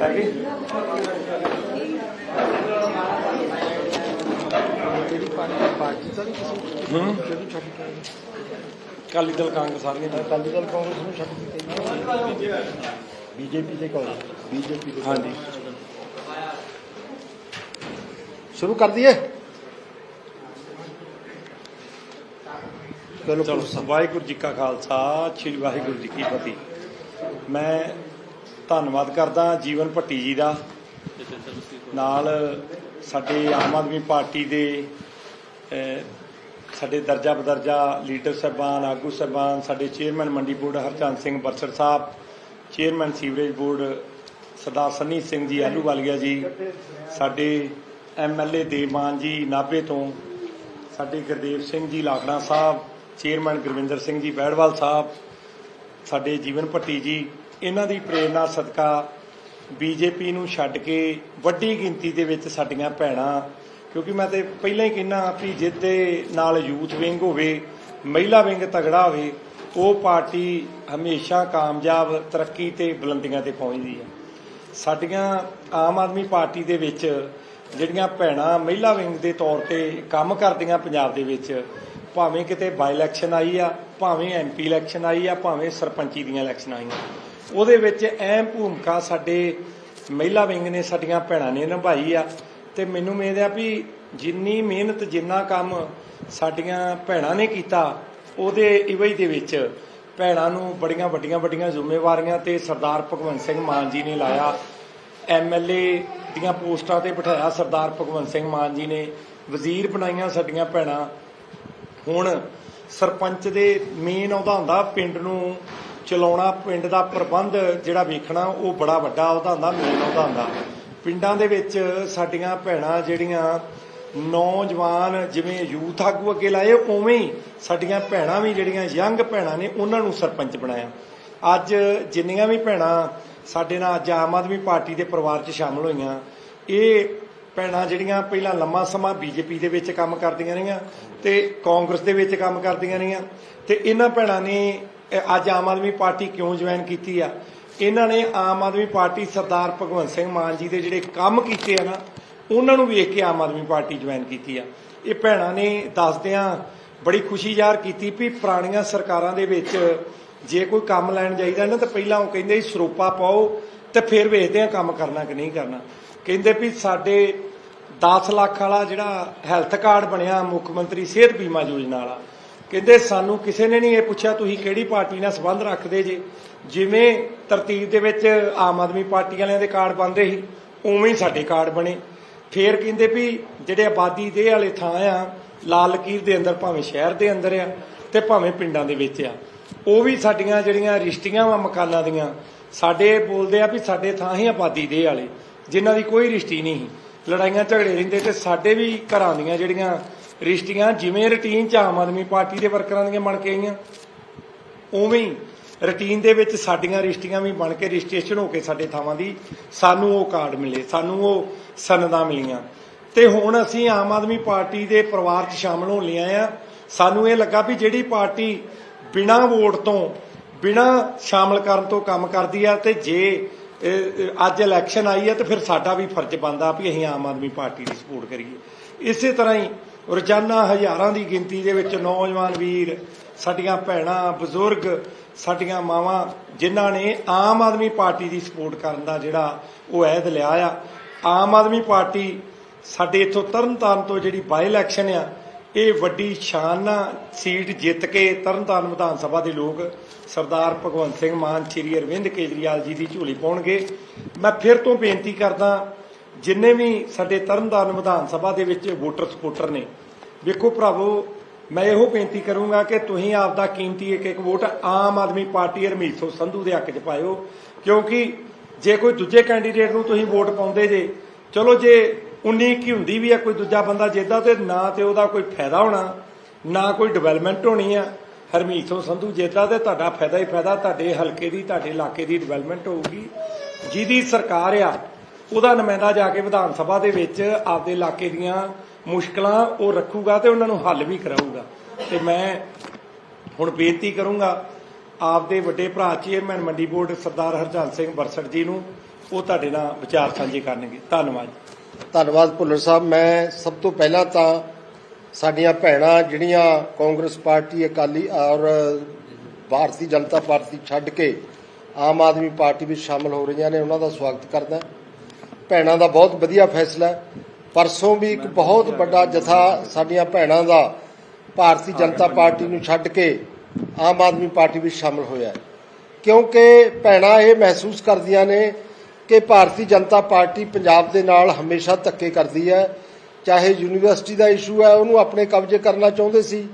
ਹੈਗੀ ਜਿਹੜੀ party party ਤਾਂ ਨਹੀਂ ਕਿਸੇ ਹੂੰ ਜਿਹੜੀ ਛੱਡ ਕੇ ਆਈ ਕਾਲੀ ਦਲ ਕਾਂਗਰਸ ਸਾਰੀਆਂ ਨੇ। ਅਕਾਲੀ ਦਲ ਕਾਂਗਰਸ ਨੂੰ ਛੱਡ ਦਿੱਤੀ ਬੀਜੇਪੀ ਦੇ ਕੋਲ। ਬੀਜੇਪੀ ਦੇ ਹਾਂਜੀ। ਸ਼ੁਰੂ ਕਰ ਦਈਏ। ਚਲੋ ਵਾਹਿਗੁਰੂ ਜੀ ਕਾ ਖਾਲਸਾ ਸ੍ਰੀ ਵਾਹਿਗੁਰੂ ਜੀ ਕੀ ਫਤਿਹ। ਮੈਂ ਧੰਨਵਾਦ ਕਰਦਾ ਜੀਵਨ ਭੱਟੀ ਜੀ ਦਾ। ਨਾਲ ਸਾਡੇ ਆਮ ਆਦਮੀ ਪਾਰਟੀ ਦੇ ਸਾਡੇ ਦਰਜਾ ਬਦਰਜਾ ਲੀਡਰ ਸਾਹਿਬਾਨ ਆਗੂ ਸਾਹਿਬਾਨ ਸਾਡੇ chairman Mandi board Harchand Singh Barsar Sahib chairman sewerage board Sardar Sunny Singh ji Ahluwalia ji ਸਾਡੇ ਐਮਐਲਏ ਦੇਵਮਾਨ ਜੀ ਨਾਭੇ ਤੋਂ ਸਾਡੇ ਗੁਰਦੇਵ ਸਿੰਘ ਜੀ ਲਾਖੜਾ ਸਾਹਿਬ ਚੇਅਰਮੈਨ ਗੁਰਵਿੰਦਰ ਸਿੰਘ ਜੀ ਬੈੜਵਾਲ ਸਾਹਿਬ, ਸਾਡੇ ਜੀਵਨ ਭੱਟੀ ਜੀ, ਇਹਨਾਂ ਦੀ ਪ੍ਰੇਰਣਾ, ਸਦਕਾ ਬੀਜੇਪੀ ਨੂੰ ਛੱਡ ਕੇ ਵੱਡੀ ਗਿਣਤੀ ਦੇ ਵਿੱਚ ਸਾਡੀਆਂ ਭੈਣਾਂ, ਕਿਉਂਕਿ ਮੈਂ ਤੇ ਪਹਿਲਾਂ ਹੀ ਕਹਿਣਾ ਵੀ ਜਿਹਦੇ ਨਾਲ ਯੂਥ ਵਿੰਗ ਹੋਵੇ, ਮਹਿਲਾ ਵਿੰਗ ਤਗੜਾ ਹੋਵੇ, ਉਹ ਪਾਰਟੀ ਹਮੇਸ਼ਾ ਕਾਮਯਾਬ, ਤਰੱਕੀ ਤੇ ਬੁਲੰਦੀਆਂ ਤੇ ਪਹੁੰਚਦੀ ਹੈ। ਸਾਡੀਆਂ ਆਮ ਆਦਮੀ ਪਾਰਟੀ ਦੇ ਵਿੱਚ ਜਿਹੜੀਆਂ ਭੈਣਾਂ ਮਹਿਲਾ ਵਿੰਗ ਦੇ ਤੌਰ ਤੇ ਕੰਮ ਕਰਦੀਆਂ ਪੰਜਾਬ ਦੇ ਵਿੱਚ ਭਾਵੇਂ ਕਿਤੇ ਬਾਈ ਇਲੈਕਸ਼ਨ ਆਈ ਆ, ਭਾਵੇਂ ਐਮਪੀ ਇਲੈਕਸ਼ਨ ਆਈ ਆ, ਭਾਵੇਂ ਸਰਪੰਚੀ ਦੀਆਂ ਇਲੈਕਸ਼ਨ ਆਈਆਂ। ਉਹਦੇ ਵਿੱਚ ਅਹਿਮ ਭੂਮਿਕਾ ਸਾਡੇ ਮਹਿਲਾ ਵਿੰਗ ਨੇ, ਸਾਡੀਆਂ ਭੈਣਾਂ ਨੇ ਨਿਭਾਈ ਆ। ਤੇ ਮੈਨੂੰ ਉਮੀਦ ਆ ਵੀ ਜਿੰਨੀ ਮਿਹਨਤ, ਜਿੰਨਾ ਕੰਮ ਸਾਡੀਆਂ ਭੈਣਾਂ ਨੇ ਕੀਤਾ, ਉਹਦੇ ਇਵਜ ਦੇ ਵਿੱਚ ਭੈਣਾਂ ਨੂੰ ਬੜੀਆਂ ਵੱਡੀਆਂ ਵੱਡੀਆਂ ਜ਼ਿੰਮੇਵਾਰੀਆਂ ਤੇ ਸਰਦਾਰ ਭਗਵੰਤ ਸਿੰਘ ਮਾਨ ਜੀ ਨੇ ਲਾਇਆ। ਐਮਐਲਏ ਦੀਆਂ ਪੋਸਟਾਂ ਤੇ ਬਿਠਾਇਆ ਸਰਦਾਰ ਭਗਵੰਤ ਸਿੰਘ ਮਾਨ ਜੀ ਨੇ। ਵਜ਼ੀਰ ਬਣਾਈਆਂ ਸਾਡੀਆਂ ਭੈਣਾਂ। ਹੁਣ ਸਰਪੰਚ ਦੇ ਮੇਨ ਉਹਦਾ ਹੁੰਦਾ, ਪਿੰਡ ਨੂੰ ਚਲਾਉਣਾ, ਪਿੰਡ ਦਾ ਪ੍ਰਬੰਧ ਜਿਹੜਾ ਵੇਖਣਾ, ਉਹ ਬੜਾ ਵੱਡਾ ਉਹਦਾ ਹੁੰਦਾ ਮੇਨ ਉਹਦਾ ਹੁੰਦਾ। ਪਿੰਡਾਂ ਦੇ ਵਿੱਚ ਸਾਡੀਆਂ ਭੈਣਾਂ ਜਿਹੜੀਆਂ ਨੌਜਵਾਨ, ਜਿਵੇਂ ਯੂਥ ਆਗੂ ਅੱਗੇ ਲਾਏ, ਉਵੇਂ ਹੀ ਸਾਡੀਆਂ ਭੈਣਾਂ ਵੀ ਜਿਹੜੀਆਂ ਯੰਗ ਭੈਣਾਂ ਨੇ, ਉਹਨਾਂ ਨੂੰ ਸਰਪੰਚ ਬਣਾਇਆ। ਅੱਜ ਜਿੰਨੀਆਂ ਵੀ ਭੈਣਾਂ ਸਾਡੇ ਨਾਲ ਅੱਜ ਆਮ ਆਦਮੀ ਪਾਰਟੀ ਦੇ ਪਰਿਵਾਰ 'ਚ ਸ਼ਾਮਲ ਹੋਈਆਂ, ਇਹ ਭੈਣਾਂ ਜਿਹੜੀਆਂ ਪਹਿਲਾਂ ਲੰਮਾ ਸਮਾਂ ਬੀਜੇਪੀ ਦੇ ਵਿੱਚ ਕੰਮ ਕਰਦੀਆਂ ਰਹੀਆਂ ਤੇ ਕਾਂਗਰਸ ਦੇ ਵਿੱਚ ਕੰਮ ਕਰਦੀਆਂ ਰਹੀਆਂ ਤੇ ਇਹਨਾਂ ਭੈਣਾਂ ਨੇ ਅੱਜ ਆਮ ਆਦਮੀ ਪਾਰਟੀ ਕਿਉਂ ਜੁਆਇਨ ਕੀਤੀ ਆ? ਇਹਨਾਂ ਨੇ ਆਮ ਆਦਮੀ ਪਾਰਟੀ ਸਰਦਾਰ ਭਗਵੰਤ ਸਿੰਘ ਮਾਨ ਜੀ ਦੇ ਜਿਹੜੇ ਕੰਮ ਕੀਤੇ ਆ ਨਾ, ਉਹਨਾਂ ਨੂੰ ਵੇਖ ਕੇ ਆਮ ਆਦਮੀ ਪਾਰਟੀ ਜੁਆਇਨ ਕੀਤੀ ਆ। ਇਹ ਭੈਣਾਂ ਨੇ ਦੱਸਦਿਆਂ ਬੜੀ ਖੁਸ਼ੀ ਜ਼ਾਹਰ ਕੀਤੀ ਵੀ ਪੁਰਾਣੀਆਂ ਸਰਕਾਰਾਂ ਦੇ ਵਿੱਚ ਜੇ ਕੋਈ ਕੰਮ ਲੈਣ ਜਾਈਦਾ ਨਾ ਤਾਂ ਪਹਿਲਾਂ ਉਹ ਕਹਿੰਦੇ ਸਰੋਪਾ ਪਾਓ ਤੇ ਫਿਰ ਵੇਖਦੇ ਆ ਕੰਮ ਕਰਨਾ ਕਿ ਨਹੀਂ ਕਰਨਾ। ਕਹਿੰਦੇ ਵੀ ਸਾਡੇ 10 ਲੱਖ ਵਾਲਾ ਜਿਹੜਾ ਹੈਲਥ ਕਾਰਡ ਬਣਿਆ ਮੁੱਖ ਮੰਤਰੀ ਸਿਹਤ ਬੀਮਾ ਯੋਜਨਾ ਵਾਲਾ, ਕਹਿੰਦੇ ਸਾਨੂੰ ਕਿਸੇ ਨੇ ਨਹੀਂ ਇਹ ਪੁੱਛਿਆ ਤੁਸੀਂ ਕਿਹੜੀ ਪਾਰਟੀ ਨਾਲ ਸੰਬੰਧ ਰੱਖਦੇ ਜੇ ਜਿਵੇਂ ਤਰਤੀਬ ਦੇ ਵਿੱਚ ਆਮ ਆਦਮੀ ਪਾਰਟੀ ਵਾਲਿਆਂ ਦੇ ਕਾਰਡ ਬਣਦੇ ਸੀ ਉਵੇਂ ਹੀ ਸਾਡੇ ਕਾਰਡ ਬਣੇ ਫੇਰ ਕਹਿੰਦੇ ਵੀ ਜਿਹੜੇ ਆਬਾਦੀ ਦੇ ਵਾਲੇ ਥਾਂ ਆ, ਲਾਲ ਲਕੀਰ ਦੇ ਅੰਦਰ ਭਾਵੇਂ ਸ਼ਹਿਰ ਦੇ ਅੰਦਰ ਆ ਤੇ ਭਾਵੇਂ ਪਿੰਡਾਂ ਦੇ ਵਿੱਚ ਆ, ਉਹ ਵੀ ਸਾਡੀਆਂ ਜਿਹੜੀਆਂ ਰਿਸ਼ਤੀਆਂ ਵਾ ਮਕਾਨਾਂ ਦੀਆਂ, ਸਾਡੇ ਬੋਲਦੇ ਆ ਵੀ ਸਾਡੇ ਥਾਂ ਹੀ ਆਬਾਦੀ ਦੇ ਵਾਲੇ, ਜਿਨ੍ਹਾਂ ਦੀ ਕੋਈ ਰਿਸ਼ਤੀ ਨਹੀਂ ਸੀ। ਲੜਾਈਆਂ ਝਗੜੇ ਰਹਿੰਦੇ ਤੇ ਸਾਡੇ ਵੀ ਘਰਾਂ ਦੀਆਂ ਜਿਹੜੀਆਂ ਰਿਸ਼ਤੀਆਂ, ਜਿਵੇਂ ਰੁਟੀਨ ਚ ਆਮ ਆਦਮੀ ਪਾਰਟੀ ਦੇ ਵਰਕਰਾਂ ਦੀਆਂ ਬਣ ਕੇ ਆਈਆਂ, ਉਵੇਂ ਹੀ ਰੁਟੀਨ ਦੇ ਵਿੱਚ ਸਾਡੀਆਂ ਰਿਸ਼ਤੀਆਂ ਵੀ ਬਣ ਕੇ ਰਜਿਸਟ੍ਰੇਸ਼ਨ ਹੋ ਕੇ ਸਾਡੇ ਥਾਵਾਂ ਦੀ ਸਾਨੂੰ ਉਹ ਕਾਰਡ ਮਿਲੇ, ਸਾਨੂੰ ਉਹ ਸਨਦਾਂ ਮਿਲੀਆਂ। ਤੇ ਹੁਣ ਅਸੀਂ ਆਮ ਆਦਮੀ ਪਾਰਟੀ ਦੇ ਪਰਿਵਾਰ 'ਚ ਸ਼ਾਮਲ ਹੋਣ ਲਈ ਆਏ ਆ ਸਾਨੂੰ ਇਹ ਲੱਗਾ ਵੀ ਜਿਹੜੀ ਪਾਰਟੀ ਬਿਨਾਂ ਵੋਟ ਤੋਂ, ਬਿਨਾਂ ਸ਼ਾਮਲ ਕਰਨ ਤੋਂ ਕੰਮ ਕਰਦੀ ਆ ਤੇ ਜੇ ਅੱਜ ਇਲੈਕਸ਼ਨ ਆਈ ਹੈ ਤੇ ਫਿਰ ਸਾਡਾ ਵੀ ਫਰਜ਼ ਬਣਦਾ ਵੀ ਅਸੀਂ ਆਮ ਆਦਮੀ ਪਾਰਟੀ ਦੀ ਸਪੋਰਟ ਕਰੀਏ। ਇਸੇ ਤਰ੍ਹਾਂ ਹੀ ਰੋਜ਼ਾਨਾ ਹਜ਼ਾਰਾਂ ਦੀ ਗਿਣਤੀ ਦੇ ਵਿੱਚ ਨੌਜਵਾਨ ਵੀਰ, ਸਾਡੀਆਂ ਭੈਣਾਂ, ਬਜ਼ੁਰਗ, ਸਾਡੀਆਂ ਮਾਵਾਂ, ਜਿਨ੍ਹਾਂ ਨੇ ਆਮ ਆਦਮੀ ਪਾਰਟੀ ਦੀ ਸਪੋਰਟ ਕਰਨ ਦਾ ਜਿਹੜਾ ਉਹ ਐਦ ਲਿਆ ਆ। ਆਮ ਆਦਮੀ ਪਾਰਟੀ ਸਾਡੇ ਇੱਥੋਂ ਤਰਨਤਾਰਨ ਤੋਂ ਜਿਹੜੀ ਬਾਈ ਇਲੈਕਸ਼ਨ ਆ ਇਹ ਵੱਡੀ ਸ਼ਾਨ ਨਾਲ ਸੀਟ ਜਿੱਤ ਕੇ ਤਰਨਤਾਰਨ ਵਿਧਾਨ ਸਭਾ ਦੇ ਲੋਕ ਸਰਦਾਰ ਭਗਵੰਤ ਸਿੰਘ ਮਾਨ, ਸ਼੍ਰੀ ਅਰਵਿੰਦ ਕੇਜਰੀਵਾਲ ਜੀ ਦੀ ਝੋਲੀ ਪਾਉਣਗੇ। ਮੈਂ ਫਿਰ ਤੋਂ ਬੇਨਤੀ ਕਰਦਾ, ਜਿੰਨੇ ਵੀ ਸਾਡੇ ਤਰਨਤਾਰਨ ਵਿਧਾਨ ਸਭਾ ਦੇ ਵਿੱਚ ਵੋਟਰ ਸਪੋਰਟਰ ਨੇ, ਵੇਖੋ ਭਰਾਵੋ, ਮੈਂ ਇਹੋ ਬੇਨਤੀ ਕਰੂੰਗਾ ਕਿ ਤੁਸੀਂ ਆਪ ਦਾ ਕੀਮਤੀ ਇੱਕ ਇੱਕ ਵੋਟ ਆਮ ਆਦਮੀ ਪਾਰਟੀ ਹਰਮੀਤ ਸਿੰਘ ਸੰਧੂ ਦੇ ਹੱਕ 'ਚ ਪਾਇਓ, ਕਿਉਂਕਿ ਜੇ ਕੋਈ ਦੂਜੇ ਕੈਂਡੀਡੇਟ ਨੂੰ ਤੁਸੀਂ ਵੋਟ ਪਾਉਂਦੇ ਜੇ, ਚਲੋ ਜੇ ਉਨੀ ਕੀ ਹੁੰਦੀ ਵੀ ਆ, ਕੋਈ ਦੂਜਾ ਬੰਦਾ ਜਿੱਦਾਂ ਤੇ ਨਾ ਤੇ ਉਹਦਾ ਕੋਈ ਫਾਇਦਾ ਹੋਣਾ, ਨਾ ਕੋਈ ਡਿਵੈਲਪਮੈਂਟ ਹੋਣੀ ਆ। ਹਰਮੀਤ ਸਿੰਘ ਸੰਧੂ ਜਿੱਦਾਂ ਤੇ ਤੁਹਾਡਾ ਫਾਇਦਾ ਹੀ ਫਾਇਦਾ, ਤੁਹਾਡੇ ਹਲਕੇ ਦੀ, ਤੁਹਾਡੇ ਇਲਾਕੇ ਦੀ ਡਿਵੈਲਪਮੈਂਟ ਹੋਊਗੀ। ਜਿਹਦੀ ਸਰਕਾਰ ਆ, ਉਹਦਾ ਨੁਮਾਇੰਦਾ ਜਾ ਕੇ ਵਿਧਾਨ ਸਭਾ ਦੇ ਵਿੱਚ ਆਪਦੇ ਇਲਾਕੇ ਦੀਆਂ ਮੁਸ਼ਕਲਾਂ ਉਹ ਰੱਖੂਗਾ ਤੇ ਉਹਨਾਂ ਨੂੰ ਹੱਲ ਵੀ ਕਰਾਊਗਾ। ਤੇ ਮੈਂ ਹੁਣ ਬੇਨਤੀ ਕਰੂੰਗਾ, ਆਪਦੇ ਵੱਡੇ ਭਰਾ ਚੇਅਰਮੈਨ ਮੰਡੀ ਬੋਰਡ ਸਰਦਾਰ ਹਰਜਨ ਸਿੰਘ ਬਰਸੜ ਜੀ ਨੂੰ, ਉਹ ਤੁਹਾਡੇ ਨਾਲ ਵਿਚਾਰ ਸਾਂਝੇ ਕਰਨਗੇ। ਧੰਨਵਾਦ ਧੰਨਵਾਦ ਭੁੱਲਰ ਸਾਹਿਬ। ਮੈਂ ਸਭ ਤੋਂ ਪਹਿਲਾਂ ਤਾਂ ਸਾਡੀਆਂ ਭੈਣਾਂ, ਜਿਹੜੀਆਂ ਕਾਂਗਰਸ ਪਾਰਟੀ, ਅਕਾਲੀ ਔਰ ਭਾਰਤੀ ਜਨਤਾ ਪਾਰਟੀ ਛੱਡ ਕੇ ਆਮ ਆਦਮੀ ਪਾਰਟੀ ਵਿੱਚ ਸ਼ਾਮਲ ਹੋ ਰਹੀਆਂ ਨੇ, ਉਹਨਾਂ ਦਾ ਸਵਾਗਤ ਕਰਦਾ। ਭੈਣਾਂ ਦਾ ਬਹੁਤ ਵਧੀਆ ਫੈਸਲਾ ਹੈ। ਪਰਸੋਂ ਵੀ ਇੱਕ ਬਹੁਤ ਵੱਡਾ ਜਥਾ ਸਾਡੀਆਂ ਭੈਣਾਂ ਦਾ ਭਾਰਤੀ ਜਨਤਾ ਪਾਰਟੀ ਨੂੰ ਛੱਡ ਕੇ ਆਮ ਆਦਮੀ ਪਾਰਟੀ ਵਿੱਚ ਸ਼ਾਮਲ ਹੋਇਆ ਕਿਉਂਕਿ ਭੈਣਾਂ ਇਹ ਮਹਿਸੂਸ ਕਰਦੀਆਂ ਨੇ ਕਿ ਭਾਰਤੀ ਜਨਤਾ ਪਾਰਟੀ ਪੰਜਾਬ ਦੇ ਨਾਲ ਹਮੇਸ਼ਾ ਧੱਕੇ ਕਰਦੀ ਹੈ। ਚਾਹੇ ਯੂਨੀਵਰਸਿਟੀ ਦਾ ਇਸ਼ੂ ਹੈ, ਉਹਨੂੰ ਆਪਣੇ ਕਬਜ਼ੇ ਕਰਨਾ ਚਾਹੁੰਦੇ ਸੀ।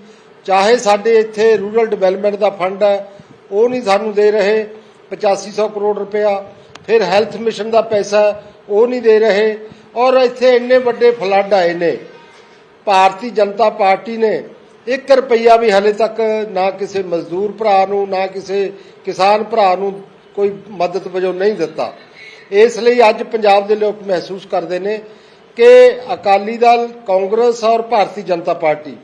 ਚਾਹੇ ਸਾਡੇ ਇੱਥੇ ਰੂਰਲ ਡਿਵੈਲਪਮੈਂਟ ਦਾ ਫੰਡ ਹੈ, ਉਹ ਨਹੀਂ ਸਾਨੂੰ ਦੇ ਰਹੇ। 8500 ਕਰੋੜ ਰੁਪਇਆ, ਫਿਰ ਹੈਲਥ ਮਿਸ਼ਨ ਦਾ ਪੈਸਾ ਉਹ ਨਹੀਂ ਦੇ ਰਹੇ। ਔਰ ਇੱਥੇ ਇੰਨੇ ਵੱਡੇ ਫਲੱਡ ਆਏ ਨੇ। ਭਾਰਤੀ ਜਨਤਾ ਪਾਰਟੀ ਨੇ 1 ਰੁਪਈਆ ਵੀ ਹਲੇ ਤੱਕ ਨਾ ਕਿਸੇ ਮਜ਼ਦੂਰ ਭਰਾ ਨੂੰ, ਨਾ ਕਿਸੇ ਕਿਸਾਨ ਭਰਾ ਨੂੰ ਕੋਈ ਮਦਦ ਵਜੋਂ ਨਹੀਂ ਦਿੱਤਾ। ਇਸ ਲਈ ਅੱਜ ਪੰਜਾਬ ਦੇ ਲੋਕ ਮਹਿਸੂਸ ਕਰਦੇ ਨੇ ਕਿ ਅਕਾਲੀ ਦਲ, ਕਾਂਗਰਸ ਔਰ ਭਾਰਤੀ ਜਨਤਾ ਪਾਰਟੀ,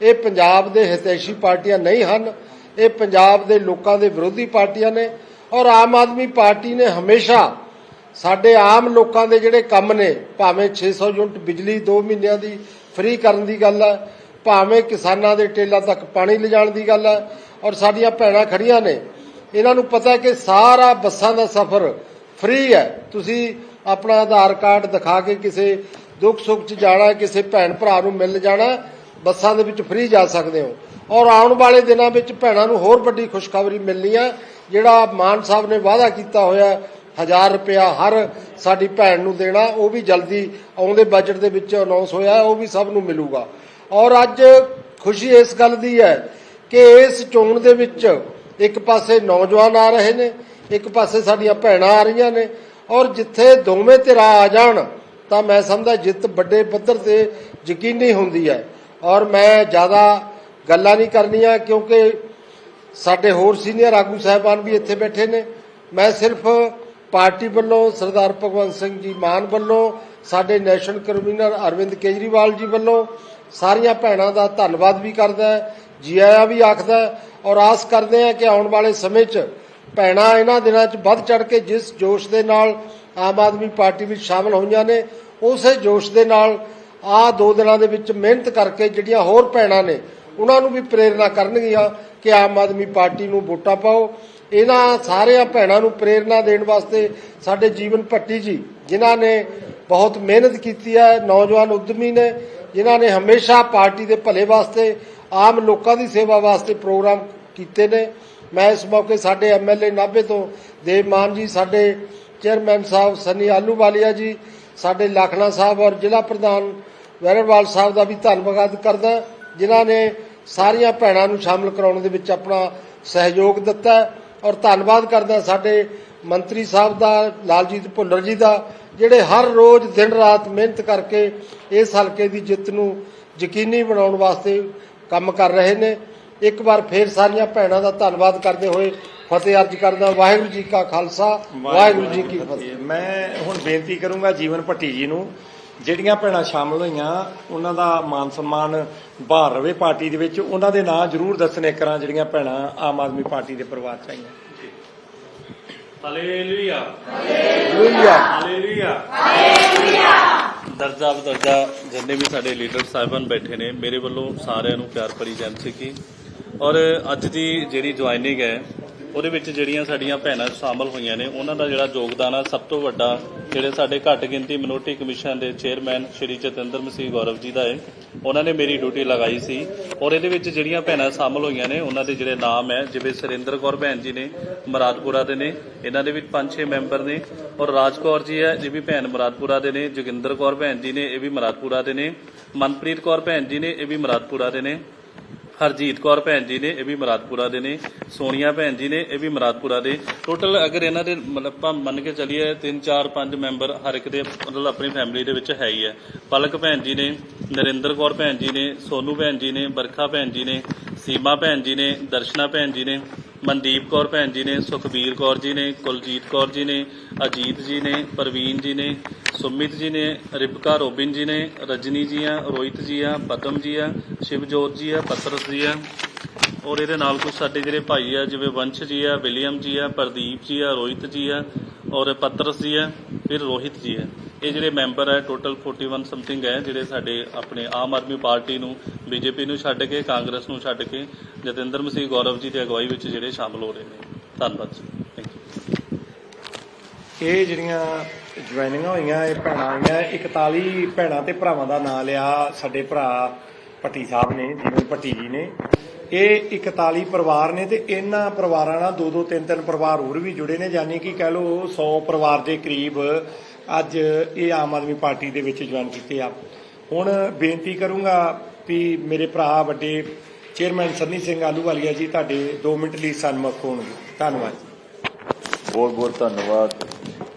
ਇਹ ਪੰਜਾਬ ਦੇ ਹਿਤੈਸ਼ੀ ਪਾਰਟੀਆਂ ਨਹੀਂ ਹਨ, ਇਹ ਪੰਜਾਬ ਦੇ ਲੋਕਾਂ ਦੇ ਵਿਰੋਧੀ ਪਾਰਟੀਆਂ ਨੇ ਔਰ ਆਮ ਆਦਮੀ ਪਾਰਟੀ ਨੇ ਹਮੇਸ਼ਾ ਸਾਡੇ ਆਮ ਲੋਕਾਂ ਦੇ ਜਿਹੜੇ ਕੰਮ ਨੇ, ਭਾਵੇਂ 600 ਯੂਨਿਟ ਬਿਜਲੀ 2 ਮਹੀਨਿਆਂ ਦੀ ਫ੍ਰੀ ਕਰਨ ਦੀ ਗੱਲ ਹੈ, ਭਾਵੇਂ ਕਿਸਾਨਾਂ ਦੇ ਟੇਲਾਂ ਤੱਕ ਪਾਣੀ ਲਿਜਾਣ ਦੀ ਗੱਲ ਹੈ ਔਰ ਸਾਡੀਆਂ ਭੈਣਾਂ ਖੜੀਆਂ ਨੇ, ਇਹਨਾਂ ਨੂੰ ਪਤਾ ਹੈ ਕਿ ਸਾਰਾ ਬੱਸਾਂ ਦਾ ਸਫ਼ਰ ਫ੍ਰੀ ਹੈ। ਤੁਸੀਂ ਆਪਣਾ ਆਧਾਰ ਕਾਰਡ ਦਿਖਾ ਕੇ ਕਿਸੇ ਦੁੱਖ ਸੁੱਖ 'ਚ ਜਾਣਾ ਕਿਸੇ ਭੈਣ ਭਰਾ ਨੂੰ ਮਿਲ ਜਾਣਾ ਬੱਸਾਂ ਦੇ ਵਿੱਚ ਫ੍ਰੀ ਜਾ ਸਕਦੇ ਹੋ। ਔਰ ਆਉਣ ਵਾਲੇ ਦਿਨਾਂ ਵਿੱਚ ਭੈਣਾਂ ਨੂੰ ਹੋਰ ਵੱਡੀ ਖੁਸ਼ਖਬਰੀ ਮਿਲਣੀ ਹੈ ਜਿਹੜਾ ਮਾਨ ਸਾਹਿਬ ਨੇ ਵਾਅਦਾ ਕੀਤਾ ਹੋਇਆ ਹੈ, ਹਜ਼ਾਰ ਰੁਪਇਆ ਹਰ ਸਾਡੀ ਭੈਣ ਨੂੰ ਦੇਣਾ ਉਹ ਵੀ ਜਲਦੀ ਆਉਂਦੇ ਬਜਟ ਦੇ ਵਿੱਚ ਅਨਾਉਂਸ ਹੋਇਆ ਉਹ ਵੀ ਸਭ ਨੂੰ ਮਿਲੂਗਾ। ਔਰ ਅੱਜ ਖੁਸ਼ੀ ਇਸ ਗੱਲ ਦੀ ਹੈ ਕਿ ਇਸ ਚੋਣ ਦੇ ਵਿੱਚ ਇੱਕ ਪਾਸੇ ਨੌਜਵਾਨ ਆ ਰਹੇ ਨੇ ਇੱਕ ਪਾਸੇ ਸਾਡੀਆਂ ਭੈਣਾਂ ਆ ਰਹੀਆਂ ਨੇ, ਔਰ ਜਿੱਥੇ ਦੋਵੇਂ ਧਿਰਾਂ ਆ ਜਾਣ, ਤਾਂ ਮੈਂ ਸਮਝਦਾ ਜਿੱਤ ਵੱਡੇ ਪੱਧਰ ਤੇ ਯਕੀਨੀ ਹੁੰਦੀ ਹੈ। ਔਰ ਮੈਂ ਜ਼ਿਆਦਾ ਗੱਲਾਂ ਨਹੀਂ ਕਰਨੀਆਂ, ਕਿਉਂਕਿ ਸਾਡੇ ਹੋਰ ਸੀਨੀਅਰ ਆਗੂ ਸਾਹਿਬਾਨ ਵੀ ਇੱਥੇ ਬੈਠੇ ਨੇ। ਮੈਂ ਸਿਰਫ ਪਾਰਟੀ ਵੱਲੋਂ, ਸਰਦਾਰ ਭਗਵੰਤ ਸਿੰਘ ਜੀ ਮਾਨ ਵੱਲੋਂ, ਸਾਡੇ ਨੈਸ਼ਨਲ ਕਨਵੀਨਰ ਅਰਵਿੰਦ ਕੇਜਰੀਵਾਲ ਜੀ ਵੱਲੋਂ ਸਾਰੀਆਂ ਭੈਣਾਂ ਦਾ ਧੰਨਵਾਦ ਵੀ ਕਰਦਾ ਹੈ ਜੀ ਆਇਆਂ ਵੀ ਆਖਦਾ, ਔਰ ਆਸ ਕਰਦੇ ਹਾਂ ਕਿ ਆਉਣ ਵਾਲੇ ਸਮੇਂ 'ਚ ਭੈਣਾਂ ਇਹਨਾਂ ਦਿਨਾਂ 'ਚ ਵੱਧ ਚੜ ਕੇ ਜਿਸ ਜੋਸ਼ ਦੇ ਨਾਲ ਆਮ ਆਦਮੀ ਪਾਰਟੀ ਵਿੱਚ ਸ਼ਾਮਲ ਹੋਈਆਂ ਨੇ, ਉਸੇ ਜੋਸ਼ ਦੇ ਨਾਲ ਆਹ ਦੋ ਦਿਨਾਂ ਦੇ ਵਿੱਚ ਮਿਹਨਤ ਕਰਕੇ ਜਿਹੜੀਆਂ ਹੋਰ ਭੈਣਾਂ ਨੇ, ਉਹਨਾਂ ਨੂੰ ਵੀ ਪ੍ਰੇਰਣਾ ਕਰਨਗੀਆਂ ਕਿ ਆਮ ਆਦਮੀ ਪਾਰਟੀ ਨੂੰ ਵੋਟਾਂ ਪਾਓ। ਇਹਨਾਂ ਸਾਰਿਆਂ ਭੈਣਾਂ ਨੂੰ ਪ੍ਰੇਰਣਾ ਦੇਣ ਵਾਸਤੇ ਸਾਡੇ ਜੀਵਨ ਭੱਟੀ ਜੀ, ਜਿਨ੍ਹਾਂ ਨੇ ਬਹੁਤ ਮਿਹਨਤ ਕੀਤੀ ਹੈ, ਨੌਜਵਾਨ ਉਦਮੀ ਨੇ, ਜਿਨ੍ਹਾਂ ਨੇ ਹਮੇਸ਼ਾ ਪਾਰਟੀ ਦੇ ਭਲੇ ਵਾਸਤੇ, ਆਮ ਲੋਕਾਂ ਦੀ ਸੇਵਾ ਵਾਸਤੇ ਪ੍ਰੋਗਰਾਮ ਕੀਤੇ ਨੇ। ਮੈਂ ਇਸ ਮੌਕੇ ਸਾਡੇ ਐਮਐਲਏ ਨਾਭੇ ਤੋਂ ਦੇਵ ਮਾਨ ਜੀ, ਸਾਡੇ ਚੇਅਰਮੈਨ ਸਾਹਿਬ ਸਨੀ ਆਲੂਵਾਲੀਆ ਜੀ, ਸਾਡੇ ਲਖਣਾ ਸਾਹਿਬ ਔਰ ਜ਼ਿਲ੍ਹਾ ਪ੍ਰਧਾਨ ਵੈਰਵਾਲ ਸਾਹਿਬ ਦਾ ਵੀ ਧੰਨਵਾਦ ਕਰਦਾ ਜਿਨ੍ਹਾਂ ਨੇ ਸਾਰੀਆਂ ਭੈਣਾਂ ਨੂੰ ਸ਼ਾਮਲ ਕਰਾਉਣ ਦੇ ਵਿੱਚ ਆਪਣਾ ਸਹਿਯੋਗ ਦਿੱਤਾ ਔਰ ਧੰਨਵਾਦ ਕਰਦਾ ਸਾਡੇ ਮੰਤਰੀ ਸਾਹਿਬ ਦਾ, ਲਾਲਜੀਤ ਭੁੱਲਰ ਜੀ ਦਾ, ਜਿਹੜੇ ਹਰ ਰੋਜ਼ ਦਿਨ ਰਾਤ ਮਿਹਨਤ ਕਰਕੇ ਇਸ ਹਲਕੇ ਦੀ ਜਿੱਤ ਨੂੰ ਯਕੀਨੀ ਬਣਾਉਣ ਵਾਸਤੇ ਕੰਮ ਕਰ ਰਹੇ ਨੇ। ਇੱਕ ਵਾਰ ਫੇਰ ਸਾਰੀਆਂ ਭੈਣਾਂ ਦਾ ਧੰਨਵਾਦ ਕਰਦੇ ਹੋਏ ਫਤਿਹ ਅਰਜ ਕਰਦਾ ਵਾਹਿਗੁਰੂ ਜੀ ਕਾ ਖਾਲਸਾ ਵਾਹਿਗੁਰੂ ਜੀ ਕੀ ਫਤਿਹ। ਮੈਂ ਹੁਣ ਬੇਨਤੀ ਕਰੂੰਗਾ ਜੀਵਨ ਭੱਟੀ ਜੀ ਨੂੰ ਜਿਹੜੀਆਂ ਭੈਣਾਂ ਸ਼ਾਮਲ ਹੋਈਆਂ ਉਹਨਾਂ ਦਾ ਮਾਨ ਸਨਮਾਨ ਬਾਹਰ ਰਵੇ ਪਾਰਟੀ ਦੇ ਵਿੱਚ ਉਹਨਾਂ ਦੇ ਨਾਂ ਜ਼ਰੂਰ ਦੱਸਣੇ ਕਰਾਂ ਜਿਹੜੀਆਂ ਭੈਣਾਂ ਆਮ ਆਦਮੀ ਪਾਰਟੀ ਦੇ ਪਰਿਵਾਰ ਚ ਆਈਆਂ। ਹਾਲੇਲੂਇਆ। ਹਾਲੇਲੂਇਆ। ਹਾਲੇਲੂਇਆ। ਦਰਜਾ ਬਦਰਜਾ ਜਿੰਨੇ ਵੀ ਸਾਡੇ ਲੀਡਰ ਸਾਹਿਬਾਨ ਬੈਠੇ ਨੇ ਮੇਰੇ ਵੱਲੋਂ ਸਾਰਿਆਂ ਨੂੰ ਪਿਆਰ ਭਰੀ ਜਨ ਸਿੱਖੀ ਔਰ ਅੱਜ ਦੀ ਜਿਹੜੀ ਜੁਆਇਨਿੰਗ ਹੈ, ਉਹਦੇ ਵਿੱਚ ਜਿਹੜੀਆਂ ਸਾਡੀਆਂ ਭੈਣਾਂ ਸ਼ਾਮਲ ਹੋਈਆਂ ਨੇ, ਉਹਨਾਂ ਦਾ ਜਿਹੜਾ ਯੋਗਦਾਨ ਆ, ਸਭ ਤੋਂ ਵੱਡਾ ਜਿਹੜੇ ਸਾਡੇ ਘੱਟ ਗਿਣਤੀ ਮਿਨੋਰਟੀ ਕਮਿਸ਼ਨ ਦੇ ਚੇਅਰਮੈਨ ਸ਼੍ਰੀ ਜਤਿੰਦਰ ਮਸੀਹ ਗੌਰਵ ਜੀ ਦਾ ਹੈ ਉਹਨਾਂ ਨੇ ਮੇਰੀ ਡਿਊਟੀ ਲਗਾਈ ਸੀ। ਔਰ ਇਹਦੇ ਵਿੱਚ ਜਿਹੜੀਆਂ ਭੈਣਾਂ ਸ਼ਾਮਲ ਹੋਈਆਂ ਨੇ, ਉਹਨਾਂ ਦੇ ਜਿਹੜੇ ਨਾਮ ਹੈ, ਜਿਵੇਂ ਸੁਰਿੰਦਰ ਕੌਰ ਭੈਣ ਜੀ ਨੇ, ਮਰਾਦਪੁਰਾ ਦੇ ਨੇ, ਇਹਨਾਂ ਦੇ ਵਿੱਚ 5-6 ਮੈਂਬਰ ਨੇ। ਔਰ ਰਾਜ ਕੌਰ ਜੀ ਹੈ ਇਹ ਵੀ ਭੈਣ ਮਰਾਦਪੁਰਾ ਦੇ ਨੇ, ਜੋਗਿੰਦਰ ਕੌਰ ਭੈਣ ਜੀ ਨੇ, ਇਹ ਵੀ ਮਰਾਦਪੁਰਾ ਦੇ ਨੇ। ਮਨਪ੍ਰੀਤ ਕੌਰ ਭੈਣ ਜੀ ਨੇ, ਇਹ ਵੀ ਮਰਾਦਪੁਰਾ ਦੇ ਨੇ। ਹਰਜੀਤ ਕੌਰ ਭੈਣ ਜੀ ਨੇ, ਇਹ ਵੀ ਮਰਾਦਪੁਰਾ ਦੇ ਨੇ, ਸੋਨੀਆ ਭੈਣ ਜੀ ਨੇ, ਇਹ ਵੀ ਮਰਾਦਪੁਰਾ ਦੇ। ਟੋਟਲ ਅਗਰ ਇਹਨਾਂ ਦੇ ਮਤਲਬ ਆਪਾਂ ਮੰਨ ਕੇ ਚੱਲੀਏ 3 4 5 ਮੈਂਬਰ ਹਰ ਇੱਕ ਦੇ ਮਤਲਬ ਆਪਣੀ ਫੈਮਿਲੀ ਦੇ ਵਿੱਚ ਹੈ ਹੀ ਹੈ। ਪਲਕ ਭੈਣ ਜੀ ਨੇ, ਨਰਿੰਦਰ ਕੌਰ ਭੈਣ ਜੀ ਨੇ, ਸੋਨੂ ਭੈਣ ਜੀ ਨੇ ਬਰਖਾ ਭੈਣ ਜੀ ਨੇ ਸੀਮਾ ਭੈਣ ਜੀ ਨੇ, ਦਰਸ਼ਨਾ ਭੈਣ ਜੀ ਨੇ, ਮਨਦੀਪ ਕੌਰ ਭੈਣ ਜੀ ਨੇ, ਸੁਖਬੀਰ ਕੌਰ ਜੀ ਨੇ, ਕੁਲਜੀਤ ਕੌਰ ਜੀ ਨੇ, ਅਜੀਤ ਜੀ ਨੇ, ਪ੍ਰਵੀਨ ਜੀ ਨੇ, ਸੁਮਿਤ ਜੀ ਨੇ ਰਿਬਕਾ ਰੋਬਿਨ ਜੀ ਨੇ, ਰਜਨੀ ਜੀ ਆ, ਰੋਹਿਤ ਜੀ ਆ, ਪਦਮ ਜੀ ਆ, ਸ਼ਿਵਜੋਤ ਜੀ ਆ, ਪਤਰਸ ਜੀ ਆ। ਔਰ ਇਹਦੇ ਨਾਲ ਕੁਝ ਸਾਡੇ ਜਿਹੜੇ ਭਾਈ ਆ, ਜਿਵੇਂ ਵੰਸ਼ ਜੀ ਆ, ਵਿਲੀਅਮ ਜੀ ਆ, ਪ੍ਰਦੀਪ ਜੀ ਆ, ਰੋਹਿਤ ਜੀ ਆ, ਔਰ ਪਤਰਸ ਜੀ ਆ, ਫਿਰ ਰੋਹਿਤ ਜੀ ਆ। ਇਹ ਜਿਹੜੇ ਮੈਂਬਰ ਹੈ ਟੋਟਲ 41 ਸਮਥਿੰਗ ਹੈ, ਜਿਹੜੇ ਸਾਡੇ ਆਪਣੇ ਆਮ ਆਦਮੀ ਪਾਰਟੀ ਨੂੰ, ਬੀਜੇਪੀ ਨੂੰ ਛੱਡ ਕੇ, ਕਾਂਗਰਸ ਨੂੰ ਛੱਡ ਕੇ, ਜਤਿੰਦਰ ਮਸੀਹ ਗੌਰਵ ਜੀ ਦੀ ਅਗਵਾਈ ਵਿੱਚ ਜਿਹੜੇ ਸ਼ਾਮਲ ਹੋ ਰਹੇ ਨੇ। ਧੰਨਵਾਦ ਜੀ। ਥੈਂਕ ਯੂ ਇਹ ਜਿਹੜੀਆਂ ਜੁਆਇਨਿੰਗਾਂ ਹੋਈਆਂ, ਇਹ ਭੈਣਾਂ ਆਈਆਂ 41 ਭੈਣਾਂ ਤੇ ਭਰਾਵਾਂ ਦਾ ਨਾਮ ਲਿਆ ਸਾਡੇ ਭਰਾ ਭੱਟੀ ਸਾਹਿਬ ਨੇ, ਜਿਵੇਂ ਭੱਟੀ ਜੀ ਨੇ। ਇਹ 41 ਪਰਿਵਾਰ ਨੇ ਤੇ ਇਹਨਾਂ ਪਰਿਵਾਰਾਂ ਨਾਲ ਦੋ ਦੋ ਤਿੰਨ ਤਿੰਨ ਪਰਿਵਾਰ ਹੋਰ ਵੀ ਜੁੜੇ ਨੇ, ਯਾਨੀ ਕਿ ਕਹਿ ਲਓ 100 ਪਰਿਵਾਰ ਦੇ ਕਰੀਬ ਅੱਜ ਇਹ ਆਮ ਆਦਮੀ ਪਾਰਟੀ ਦੇ ਵਿੱਚ ਜੁਆਇਨ ਕੀਤੇ ਆ। ਹੁਣ ਬੇਨਤੀ ਕਰੂੰਗਾ ਵੀ ਮੇਰੇ ਭਰਾ ਵੱਡੇ ਚੇਅਰਮੈਨ ਸੰਨੀ ਸਿੰਘ ਆਲੂਵਾਲੀਆ ਜੀ, ਤੁਹਾਡੇ 2 ਮਿੰਟ ਲਈ ਸਨਮੁਖ ਹੋਣਗੇ। ਧੰਨਵਾਦ ਬਹੁਤ ਬਹੁਤ ਧੰਨਵਾਦ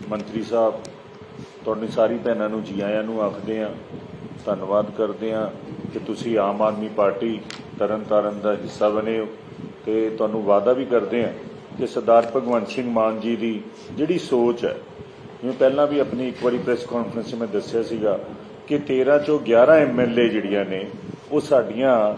ਮੰਤਰੀ ਸਾਹਿਬ। ਤੁਹਾਡੀ ਸਾਰੀ ਭੈਣਾਂ ਨੂੰ ਜੀ ਆਇਆਂ ਨੂੰ ਆਖਦੇ ਆ ਧੰਨਵਾਦ ਕਰਦੇ ਆ ਕਿ ਤੁਸੀਂ ਆਮ ਆਦਮੀ ਪਾਰਟੀ ਤਰਨਤਾਰਨ ਦਾ ਹਿੱਸਾ ਬਣੇ ਹੋ ਤੇ ਤੁਹਾਨੂੰ ਵਾਅਦਾ ਵੀ ਕਰਦੇ ਆ ਕਿ ਸਰਦਾਰ ਭਗਵੰਤ ਸਿੰਘ ਮਾਨ ਜੀ ਦੀ ਜਿਹੜੀ ਸੋਚ ਹੈ ਜਿਵੇਂ ਪਹਿਲਾਂ ਵੀ ਆਪਣੀ ਇੱਕ ਵਾਰੀ ਪ੍ਰੈਸ ਕਾਨਫਰੰਸ 'ਚ ਮੈਂ ਦੱਸਿਆ ਸੀਗਾ ਕਿ 13 ਚੋਂ 11 ਐਮਐਲਏ ਜਿਹੜੀਆਂ ਨੇ, ਉਹ ਸਾਡੀਆਂ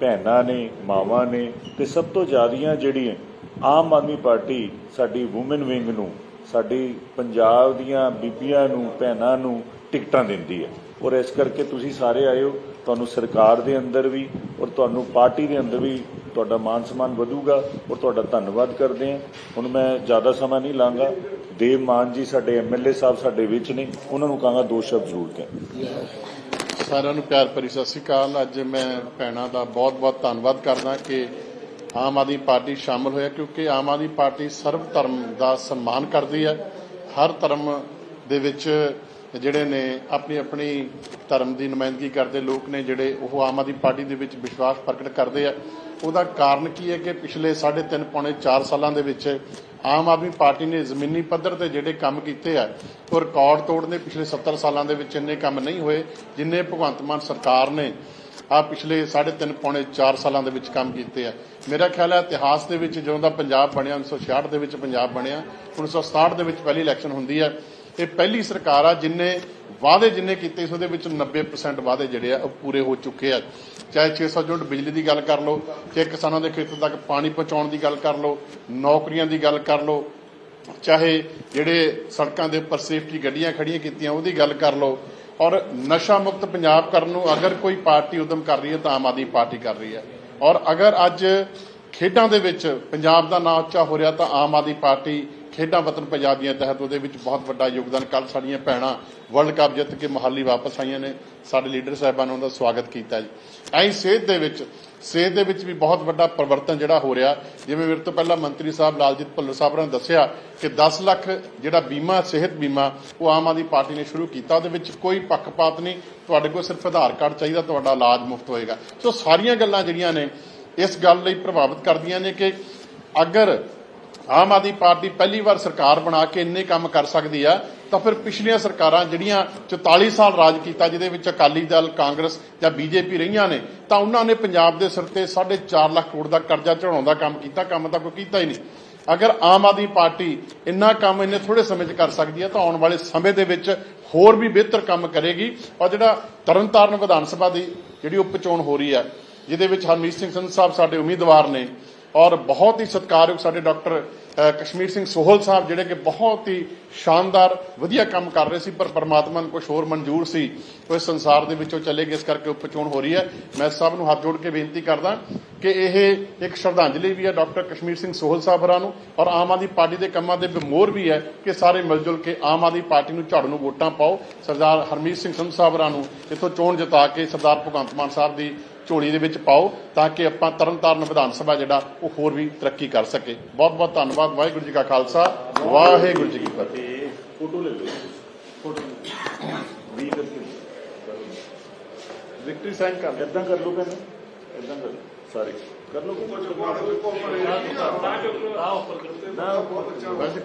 ਭੈਣਾਂ ਨੇ, ਮਾਵਾਂ ਨੇ ਤੇ ਸਭ ਤੋਂ ਜ਼ਿਆਦੀਆਂ ਜਿਹੜੀਆਂ ਆਮ ਆਦਮੀ ਪਾਰਟੀ ਸਾਡੀ ਔਮਨ ਵਿੰਗ ਨੂੰ, ਸਾਡੀ ਪੰਜਾਬ ਦੀਆਂ ਬੀਬੀਆਂ ਨੂੰ, ਭੈਣਾਂ ਨੂੰ ਟਿਕਟਾਂ ਦਿੰਦੀ ਹੈ। ਔਰ ਇਸ ਕਰਕੇ ਤੁਸੀਂ ਸਾਰੇ ਆਏ ਹੋ, ਤੁਹਾਨੂੰ ਸਰਕਾਰ ਦੇ ਅੰਦਰ ਵੀ ਔਰ ਤੁਹਾਨੂੰ ਪਾਰਟੀ ਦੇ ਅੰਦਰ ਵੀ ਤੁਹਾਡਾ ਮਾਨ ਸਨਮਾਨ ਵਧੂਗਾ ਔਰ ਤੁਹਾਡਾ ਧੰਨਵਾਦ ਕਰਦੇ ਹਾਂ। ਹੁਣ ਮੈਂ ਜ਼ਿਆਦਾ ਸਮਾਂ ਨਹੀਂ ਲਾਂਗਾ। ਦੇਵ ਮਾਨ ਜੀ ਸਾਡੇ ਐਮਐਲਏ ਸਾਹਿਬ ਸਾਡੇ ਵਿੱਚ ਨੇ। ਉਹਨਾਂ ਨੂੰ ਕਹਾਂਗਾ ਦੋ ਸ਼ਬਦ ਜ਼ਰੂਰ ਕਹਿਣ। ਸਾਰਿਆਂ ਨੂੰ ਪਿਆਰ ਭਰੀ ਸਤਿ ਸ਼੍ਰੀ ਅਕਾਲ। ਅੱਜ ਮੈਂ ਭੈਣਾਂ ਦਾ ਬਹੁਤ-ਬਹੁਤ ਧੰਨਵਾਦ ਕਰਦਾ ਕਿ ਆਮ ਆਦਮੀ ਪਾਰਟੀ ਸ਼ਾਮਲ ਹੋਇਆ, ਕਿਉਂਕਿ ਆਮ ਆਦਮੀ ਪਾਰਟੀ ਸਰਵ ਧਰਮ ਦਾ ਸਨਮਾਨ ਕਰਦੀ ਹੈ। ਹਰ ਧਰਮ ਦੇ ਵਿੱਚ ਜਿਹੜੇ ਨੇ ਆਪਣੀ ਆਪਣੀ ਧਰਮ ਦੀ ਨੁਮਾਇੰਦਗੀ ਕਰਦੇ, ਲੋਕ ਨੇ ਜਿਹੜੇ ਉਹ ਆਮ ਆਦਮੀ ਪਾਰਟੀ ਦੇ ਵਿੱਚ ਵਿਸ਼ਵਾਸ ਪ੍ਰਗਟ ਕਰਦੇ ਆ। ਉਹਦਾ ਕਾਰਨ ਕੀ ਹੈ ਕਿ ਪਿਛਲੇ 3.5 ਪੌਣੇ 4 ਸਾਲਾਂ ਦੇ ਵਿੱਚ ਆਮ ਆਦਮੀ ਪਾਰਟੀ ਨੇ ਜ਼ਮੀਨੀ ਪੱਧਰ ਤੇ ਜਿਹੜੇ ਕੰਮ ਕੀਤੇ ਆ, ਉਹ ਰਿਕਾਰਡ ਤੋੜਨੇ ਪਿਛਲੇ 70 ਸਾਲਾਂ ਦੇ ਵਿੱਚ ਇੰਨੇ ਕੰਮ ਨਹੀਂ ਹੋਏ ਜਿੰਨੇ ਭਗਵੰਤ ਮਾਨ ਸਰਕਾਰ ਨੇ ਆ ਪਿਛਲੇ 3.5 ਪੌਣੇ 4 ਸਾਲਾਂ ਦੇ ਵਿੱਚ ਕੰਮ ਕੀਤੇ ਆ। ਮੇਰਾ ਖਿਆਲ ਹੈ ਇਤਿਹਾਸ ਦੇ ਵਿੱਚ ਜਦੋਂ ਦਾ ਪੰਜਾਬ ਬਣਿਆ 1966 ਦੇ ਵਿੱਚ ਪੰਜਾਬ ਬਣਿਆ 1967 ਦੇ ਵਿੱਚ ਪਹਿਲੀ ਇਲੈਕਸ਼ਨ ਹੁੰਦੀ ਹੈ ਇਹ ਪਹਿਲੀ ਸਰਕਾਰ ਆ, ਜਿਨੇ ਵਾਅਦੇ ਜਿੰਨੇ ਕੀਤੇ ਸੀ, ਉਹਦੇ ਵਿੱਚ 90% ਵਾਅਦੇ ਜਿਹੜੇ ਆ, ਉਹ ਪੂਰੇ ਹੋ ਚੁੱਕੇ ਆ। ਚਾਹੇ 600 ਯੂਨਿਟ ਬਿਜਲੀ ਦੀ ਗੱਲ ਕਰ ਲਓ, ਚਾਹੇ ਕਿਸਾਨਾਂ ਦੇ ਖੇਤਾਂ ਤੱਕ ਪਾਣੀ ਪਹੁੰਚਾਉਣ ਦੀ ਗੱਲ ਕਰ ਲਓ, ਨੌਕਰੀਆਂ ਦੀ ਗੱਲ ਕਰ ਲਓ, ਚਾਹੇ ਜਿਹੜੇ ਸੜਕਾਂ ਦੇ ਉੱਪਰ ਸੇਫਟੀ ਗੱਡੀਆਂ ਖੜੀਆਂ ਕੀਤੀਆਂ, ਉਹਦੀ ਗੱਲ ਕਰ ਲਓ। ਔਰ ਨਸ਼ਾ ਮੁਕਤ ਪੰਜਾਬ ਕਰਨ ਨੂੰ ਅਗਰ ਕੋਈ ਪਾਰਟੀ ਉਦਮ ਕਰ ਰਹੀ ਹੈ, ਤਾਂ ਆਮ ਆਦਮੀ ਪਾਰਟੀ ਕਰ ਰਹੀ ਹੈ। ਔਰ ਅਗਰ ਅੱਜ ਖੇਡਾਂ ਦੇ ਵਿੱਚ ਪੰਜਾਬ ਦਾ ਨਾਂ ਉੱਚਾ ਹੋ ਰਿਹਾ, ਤਾਂ ਆਮ ਆਦਮੀ ਪਾਰਟੀ ਖੇਡਾਂ ਵਤਨ ਪੰਜਾਬੀਆਂ ਤਹਿਤ ਉਹਦੇ ਵਿੱਚ ਬਹੁਤ ਵੱਡਾ ਯੋਗਦਾਨ। ਕੱਲ ਸਾਡੀਆਂ ਭੈਣਾਂ ਵਰਲਡ ਕੱਪ ਜਿੱਤ ਕੇ ਮੋਹਾਲੀ ਵਾਪਸ ਆਈਆਂ ਨੇ। ਸਾਡੇ ਲੀਡਰ ਸਾਹਿਬਾਨ ਨੇ ਉਹਦਾ ਸਵਾਗਤ ਕੀਤਾ ਜੀ। ਐਂ ਸਿਹਤ ਦੇ ਵਿੱਚ, ਸਿਹਤ ਦੇ ਵਿੱਚ ਵੀ ਬਹੁਤ ਵੱਡਾ ਪਰਿਵਰਤਨ ਜਿਹੜਾ ਹੋ ਰਿਹਾ। ਜਿਵੇਂ ਮੇਰੇ ਤੋਂ ਪਹਿਲਾਂ ਮੰਤਰੀ ਸਾਹਿਬ ਲਾਲਜੀਤ ਭੁੱਲਰ ਸਾਹਿਬ ਨੇ ਦੱਸਿਆ ਕਿ 10 ਲੱਖ ਜਿਹੜਾ ਬੀਮਾ, ਸਿਹਤ ਬੀਮਾ, ਉਹ ਆਮ ਆਦਮੀ ਪਾਰਟੀ ਨੇ ਸ਼ੁਰੂ ਕੀਤਾ। ਉਹਦੇ ਵਿੱਚ ਕੋਈ ਪੱਖਪਾਤ ਨਹੀਂ। ਤੁਹਾਡੇ ਕੋਲ ਸਿਰਫ ਆਧਾਰ ਕਾਰਡ ਚਾਹੀਦਾ, ਤੁਹਾਡਾ ਇਲਾਜ ਮੁਫਤ ਹੋਏਗਾ। ਸੋ ਸਾਰੀਆਂ ਗੱਲਾਂ ਜਿਹੜੀਆਂ ਨੇ, ਇਸ ਗੱਲ ਲਈ ਪ੍ਰਭਾਵਿਤ ਕਰਦੀਆਂ ਨੇ ਕਿ ਅਗਰ ਆਮ ਆਦਮੀ ਪਾਰਟੀ ਪਹਿਲੀ ਵਾਰ ਸਰਕਾਰ ਬਣਾ ਕੇ ਇੰਨੇ ਕੰਮ ਕਰ ਸਕਦੀ ਆ, ਤਾਂ ਫਿਰ ਪਿਛਲੀਆਂ ਸਰਕਾਰਾਂ ਜਿਹੜੀਆਂ 44 ਸਾਲ ਰਾਜ ਕੀਤਾ, ਜਿਹਦੇ ਵਿੱਚ ਅਕਾਲੀ ਦਲ, ਕਾਂਗਰਸ ਜਾਂ ਬੀਜੇਪੀ ਰਹੀਆਂ ਨੇ, ਤਾਂ ਉਹਨਾਂ ਨੇ ਪੰਜਾਬ ਦੇ ਸਿਰ ਤੇ 4.5 ਲੱਖ ਕਰੋੜ ਦਾ ਕਰਜ਼ਾ ਚੜਾਉਣ ਦਾ ਕੰਮ ਕੀਤਾ, ਕੰਮ ਤਾਂ ਕੋਈ ਕੀਤਾ ਹੀ ਨਹੀਂ। ਅਗਰ ਆਮ ਆਦਮੀ ਪਾਰਟੀ ਇੰਨਾ ਕੰਮ ਇੰਨੇ ਥੋੜੇ ਸਮੇਂ 'ਚ ਕਰ ਸਕਦੀ ਹੈ ਤਾਂ ਆਉਣ ਵਾਲੇ ਸਮੇਂ ਦੇ ਵਿੱਚ ਹੋਰ ਵੀ ਬਿਹਤਰ ਕੰਮ ਕਰੇਗੀ। ਔਰ ਜਿਹੜਾ ਤਰਨਤਾਰਨ ਵਿਧਾਨ ਸਭਾ ਦੀ ਜਿਹੜੀ ਉਪ ਚੋਣ ਹੋ ਰਹੀ ਹੈ ਜਿਹਦੇ ਵਿੱਚ ਹਰਮੀਤ ਸਿੰਘ ਸੰਧੂ ਸਾਹਿਬ ਸਾਡੇ ਉਮੀਦਵਾਰ ਨੇ ਔਰ ਬਹੁਤ ਹੀ ਸਤਿਕਾਰਯੋਗ ਸਾਡੇ ਡਾਕਟਰ ਕਸ਼ਮੀਰ ਸਿੰਘ ਸੋਹਲ ਸਾਹਿਬ, ਜਿਹੜੇ ਕਿ ਬਹੁਤ ਹੀ ਸ਼ਾਨਦਾਰ, ਵਧੀਆ ਕੰਮ ਕਰ ਰਹੇ ਸੀ, ਪਰ ਪਰਮਾਤਮਾ ਨੂੰ ਕੁਝ ਹੋਰ ਮਨਜ਼ੂਰ ਸੀ। ਉਹ ਇਸ ਸੰਸਾਰ ਦੇ ਵਿੱਚੋਂ ਚਲੇ ਗਏ, ਇਸ ਕਰਕੇ ਉਪਚੋਣ ਹੋ ਰਹੀ ਹੈ। ਮੈਂ ਸਭ ਨੂੰ ਹੱਥ ਜੋੜ ਕੇ ਬੇਨਤੀ ਕਰਦਾ ਕਿ ਇਹ ਇੱਕ ਸ਼ਰਧਾਂਜਲੀ ਵੀ ਹੈ ਡਾਕਟਰ ਕਸ਼ਮੀਰ ਸਿੰਘ ਸੋਹਲ ਸਾਹਿਬ ਹੋਰਾਂ ਨੂੰ, ਔਰ ਆਮ ਆਦਮੀ ਪਾਰਟੀ ਦੇ ਕੰਮਾਂ ਦੇ ਬਮੋਰ ਵੀ ਹੈ ਕਿ ਸਾਰੇ ਮਿਲ ਜੁਲ ਕੇ ਆਮ ਆਦਮੀ ਪਾਰਟੀ ਨੂੰ ਝਾੜੂ ਨੂੰ ਵੋਟਾਂ ਪਾਓ। ਸਰਦਾਰ ਹਰਮੀਤ ਸਿੰਘ ਸੰਧੂ ਸਾਹਿਬ ਹੋਰਾਂ ਨੂੰ ਇੱਥੋਂ ਚੋਣ ਜਿਤਾ ਕੇ ਸਰਦਾਰ ਭਗਵੰਤ ਮਾਨ ਸਾਹਿਬ ਦੀ ਝੋਲੀ ਦੇ ਵਿੱਚ ਪਾਓ ਤਾਂ ਕਿ ਆਪਾਂ ਤਰਨਤਾਰਨ ਵਿਧਾਨ ਸਭਾ ਜਿਹੜਾ ਉਹ ਹੋਰ ਵੀ ਤਰੱਕੀ ਕਰ ਸਕੇ। ਬਹੁਤ ਬਹੁਤ ਧੰਨਵਾਦ। ਵਾਹਿਗੁਰੂ ਜੀ ਕਾ ਖਾਲਸਾ। ਵਾਹਿਗੁਰੂ ਜੀ ਕੀ ਫਤਿਹ। ਫੋਟੋ ਲੈ ਲਓ। ਫੋਟੋ ਵੀ ਕਰਕੇ ਵਿਕਟਰੀ ਸਾਈਨ ਕਰ ਇਦਾਂ ਕਰ ਲਓ ਕਹਿੰਦਾ ਇਦਾਂ ਕਰ ਲਓ। ਸਾਰੇ ਕਰ ਲਓ। ਵੈਸੇ